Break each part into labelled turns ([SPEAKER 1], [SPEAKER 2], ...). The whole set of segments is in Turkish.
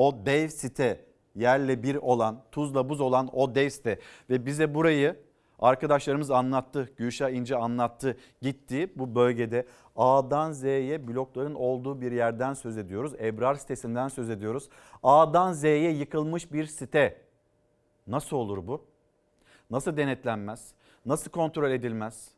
[SPEAKER 1] o dev site yerle bir olan, tuzla buz olan o dev site ve bize burayı arkadaşlarımız anlattı. Gülşah İnce anlattı. Gitti bu bölgede A'dan Z'ye blokların olduğu bir yerden söz ediyoruz. Ebrar sitesinden söz ediyoruz. A'dan Z'ye yıkılmış bir site. Nasıl olur bu? Nasıl denetlenmez? Nasıl kontrol edilmez?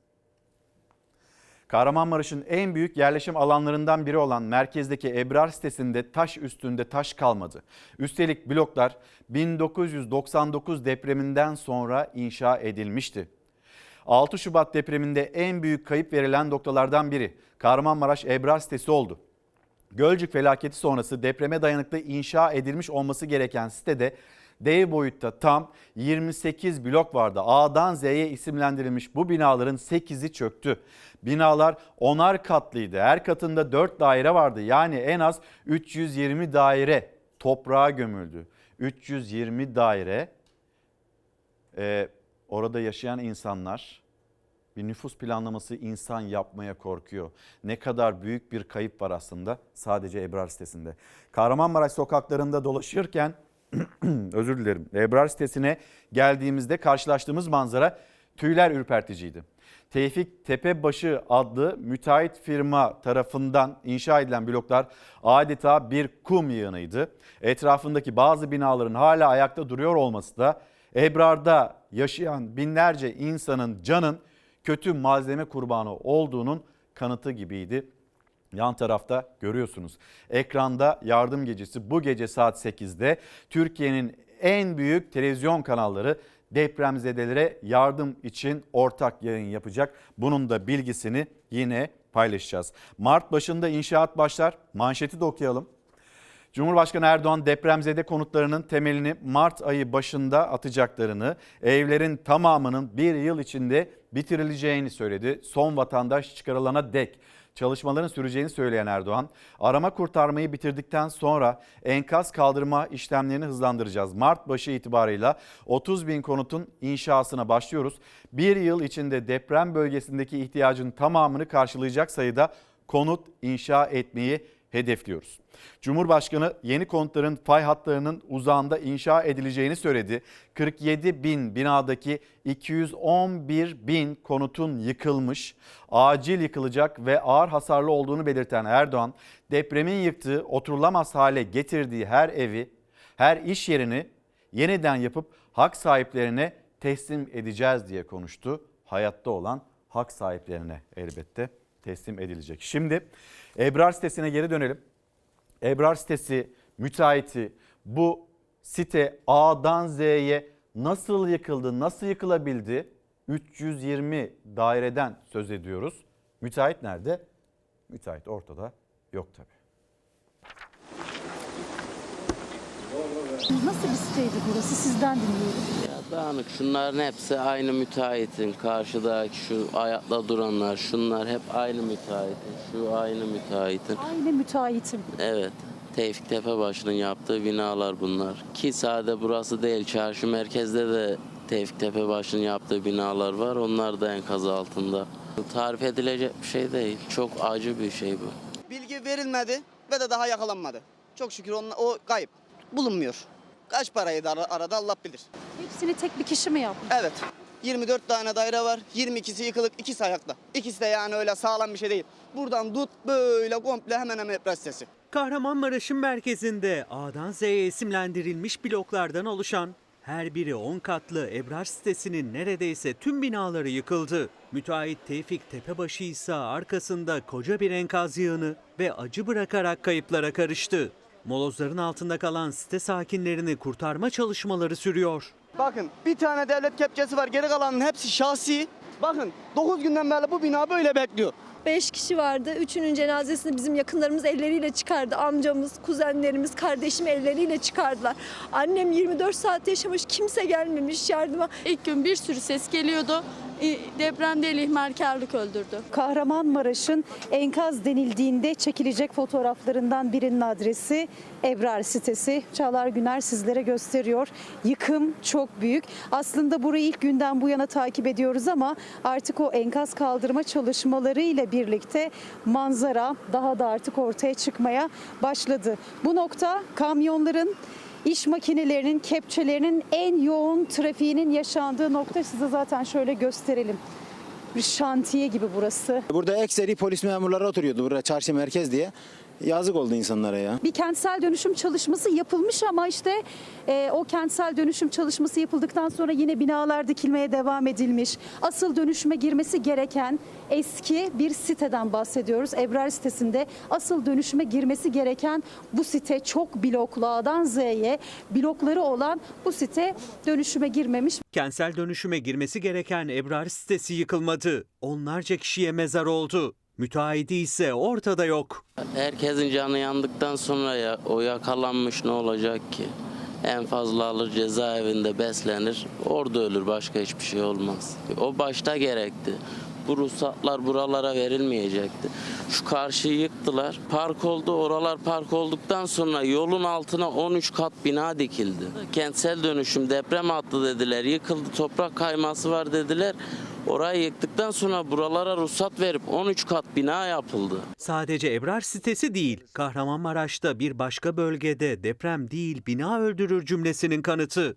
[SPEAKER 1] Kahramanmaraş'ın en büyük yerleşim alanlarından biri olan merkezdeki Ebrar sitesinde taş üstünde taş kalmadı. Üstelik bloklar 1999 depreminden sonra inşa edilmişti. 6 Şubat depreminde en büyük kayıp verilen noktalardan biri Kahramanmaraş Ebrar sitesi oldu. Gölcük felaketi sonrası depreme dayanıklı inşa edilmiş olması gereken sitede dev boyutta tam 28 blok vardı. A'dan Z'ye isimlendirilmiş bu binaların 8'i çöktü. Binalar onar katlıydı. Her katında 4 daire vardı. Yani en az 320 daire toprağa gömüldü. 320 daire Ee, orada yaşayan insanlar bir nüfus planlaması insan yapmaya korkuyor. Ne kadar büyük bir kayıp var aslında sadece Ebrar sitesinde. Kahramanmaraş sokaklarında dolaşırken özür dilerim. Ebrar sitesine geldiğimizde karşılaştığımız manzara tüyler ürperticiydi. Tevfik Tepebaşı adlı müteahhit firma tarafından inşa edilen bloklar adeta bir kum yığınıydı. Etrafındaki bazı binaların hala ayakta duruyor olması da Ebrar'da yaşayan binlerce insanın canın kötü malzeme kurbanı olduğunun kanıtı gibiydi. Yan tarafta görüyorsunuz. Ekranda yardım gecesi bu gece saat 8'de Türkiye'nin en büyük televizyon kanalları depremzedelere yardım için ortak yayın yapacak. Bunun da bilgisini yine paylaşacağız. Mart başında inşaat başlar. Manşeti de okuyalım. Cumhurbaşkanı Erdoğan depremzede konutlarının temelini Mart ayı başında atacaklarını, evlerin tamamının bir yıl içinde bitirileceğini söyledi. Son vatandaş çıkarılana dek çalışmaların süreceğini söyleyen Erdoğan, arama kurtarmayı bitirdikten sonra enkaz kaldırma işlemlerini hızlandıracağız. Mart başı itibarıyla 30 bin konutun inşasına başlıyoruz. Bir yıl içinde deprem bölgesindeki ihtiyacın tamamını karşılayacak sayıda konut inşa etmeyi hedefliyoruz. Cumhurbaşkanı yeni konutların fay hatlarının uzağında inşa edileceğini söyledi. 47 bin binadaki 211 bin konutun yıkılmış, acil yıkılacak ve ağır hasarlı olduğunu belirten Erdoğan, depremin yıktığı, oturulamaz hale getirdiği her evi, her iş yerini yeniden yapıp hak sahiplerine teslim edeceğiz diye konuştu. Hayatta olan hak sahiplerine elbette teslim edilecek. Şimdi Ebrar sitesine geri dönelim. Ebrar sitesi müteahhiti bu site A'dan Z'ye nasıl yıkıldı, nasıl yıkılabildi? 320 daireden söz ediyoruz. Müteahhit nerede? Müteahhit ortada yok tabii.
[SPEAKER 2] Nasıl bir siteydi burası sizden dinliyorum.
[SPEAKER 3] Dağınık şunların hepsi aynı müteahhitin. Karşıdaki şu ayakta duranlar şunlar hep aynı müteahhitin. Şu aynı müteahhitin.
[SPEAKER 2] Aynı müteahhitim.
[SPEAKER 3] Evet. Tevfik Tepebaşı'nın yaptığı binalar bunlar. Ki sade burası değil. Çarşı merkezde de Tevfik Tepebaşı'nın yaptığı binalar var. Onlar da enkaz altında. Tarif edilecek bir şey değil. Çok acı bir şey bu.
[SPEAKER 4] Bilgi verilmedi ve de daha yakalanmadı. Çok şükür onunla, o kayıp. Bulunmuyor. Kaç parayı da ara- arada Allah bilir.
[SPEAKER 2] Hepsini tek bir kişi mi yapmış?
[SPEAKER 4] Evet. 24 tane daire var. 22'si yıkılık, ikisi ayakta. İkisi de yani öyle sağlam bir şey değil. Buradan tut böyle komple hemen hemen Ebrar sitesi.
[SPEAKER 5] Kahramanmaraş'ın merkezinde A'dan Z'ye isimlendirilmiş bloklardan oluşan her biri 10 katlı Ebrar sitesinin neredeyse tüm binaları yıkıldı. Müteahhit Tevfik Tepebaşı ise arkasında koca bir enkaz yığını ve acı bırakarak kayıplara karıştı. Molozların altında kalan site sakinlerini kurtarma çalışmaları sürüyor.
[SPEAKER 4] Bakın bir tane devlet kepçesi var. Geri kalanın hepsi şahsi. Bakın 9 günden beri bu bina böyle bekliyor.
[SPEAKER 6] Beş kişi vardı. Üçünün cenazesini bizim yakınlarımız elleriyle çıkardı. Amcamız, kuzenlerimiz, kardeşim elleriyle çıkardılar. Annem 24 saat yaşamış, kimse gelmemiş yardıma.
[SPEAKER 7] İlk gün bir sürü ses geliyordu. E, deprem değil ihmalkarlık öldürdü.
[SPEAKER 2] Kahramanmaraş'ın enkaz denildiğinde çekilecek fotoğraflarından birinin adresi Ebrar sitesi. Çağlar Güner sizlere gösteriyor. Yıkım çok büyük. Aslında burayı ilk günden bu yana takip ediyoruz ama artık o enkaz kaldırma çalışmaları ile birlikte manzara daha da artık ortaya çıkmaya başladı. Bu nokta kamyonların İş makinelerinin, kepçelerinin en yoğun trafiğinin yaşandığı nokta size zaten şöyle gösterelim. Bir şantiye gibi burası.
[SPEAKER 8] Burada ekseri polis memurları oturuyordu burada çarşı merkez diye. Yazık oldu insanlara ya.
[SPEAKER 2] Bir kentsel dönüşüm çalışması yapılmış ama işte e, o kentsel dönüşüm çalışması yapıldıktan sonra yine binalar dikilmeye devam edilmiş. Asıl dönüşüme girmesi gereken eski bir siteden bahsediyoruz. Ebrar sitesinde asıl dönüşüme girmesi gereken bu site çok bloklu A'dan Z'ye blokları olan bu site dönüşüme girmemiş.
[SPEAKER 5] Kentsel dönüşüme girmesi gereken Ebrar sitesi yıkılmadı. Onlarca kişiye mezar oldu. Müteahhidi ise ortada yok.
[SPEAKER 3] Herkesin canı yandıktan sonra ya o yakalanmış ne olacak ki? En fazla alır cezaevinde beslenir. Orada ölür başka hiçbir şey olmaz. O başta gerekti. Bu ruhsatlar buralara verilmeyecekti. Şu karşıyı yıktılar. Park oldu. Oralar park olduktan sonra yolun altına 13 kat bina dikildi. Kentsel dönüşüm deprem attı dediler. Yıkıldı. Toprak kayması var dediler. Orayı yıktıktan sonra buralara ruhsat verip 13 kat bina yapıldı.
[SPEAKER 5] Sadece Ebrar sitesi değil, Kahramanmaraş'ta bir başka bölgede deprem değil bina öldürür cümlesinin kanıtı.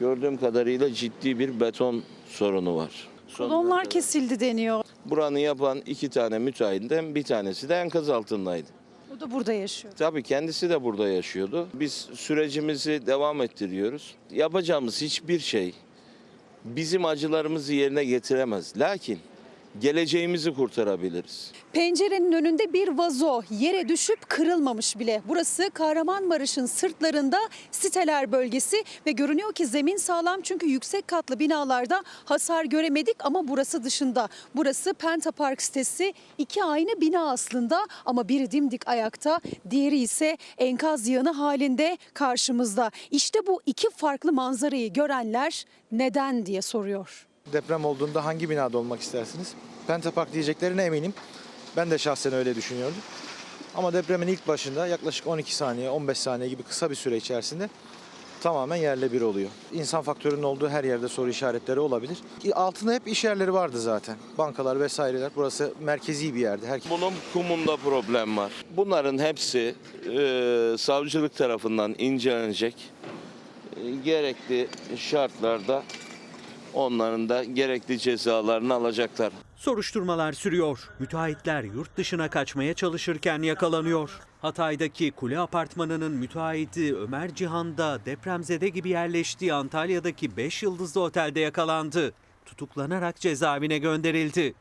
[SPEAKER 9] Gördüğüm kadarıyla ciddi bir beton sorunu var.
[SPEAKER 2] Kolonlar kesildi deniyor.
[SPEAKER 9] Buranı yapan iki tane müteahhitten bir tanesi de enkaz altındaydı.
[SPEAKER 2] O da burada yaşıyor.
[SPEAKER 9] Tabii kendisi de burada yaşıyordu. Biz sürecimizi devam ettiriyoruz. Yapacağımız hiçbir şey bizim acılarımızı yerine getiremez. Lakin geleceğimizi kurtarabiliriz.
[SPEAKER 2] Pencerenin önünde bir vazo yere düşüp kırılmamış bile. Burası Kahramanmaraş'ın sırtlarında siteler bölgesi ve görünüyor ki zemin sağlam çünkü yüksek katlı binalarda hasar göremedik ama burası dışında. Burası Penta Park sitesi iki aynı bina aslında ama biri dimdik ayakta diğeri ise enkaz yığını halinde karşımızda. İşte bu iki farklı manzarayı görenler neden diye soruyor.
[SPEAKER 10] Deprem olduğunda hangi binada olmak istersiniz? Pentapark diyeceklerine eminim. Ben de şahsen öyle düşünüyordum. Ama depremin ilk başında yaklaşık 12 saniye, 15 saniye gibi kısa bir süre içerisinde tamamen yerle bir oluyor. İnsan faktörünün olduğu her yerde soru işaretleri olabilir. Altında hep iş yerleri vardı zaten. Bankalar vesaireler. Burası merkezi bir yerde. Her
[SPEAKER 9] Bunun kumunda problem var. Bunların hepsi e, savcılık tarafından incelenecek. E, gerekli şartlarda onların da gerekli cezalarını alacaklar.
[SPEAKER 5] Soruşturmalar sürüyor. Müteahhitler yurt dışına kaçmaya çalışırken yakalanıyor. Hatay'daki Kule Apartmanı'nın müteahhiti Ömer Cihan da depremzede gibi yerleştiği Antalya'daki 5 yıldızlı otelde yakalandı. Tutuklanarak cezaevine gönderildi.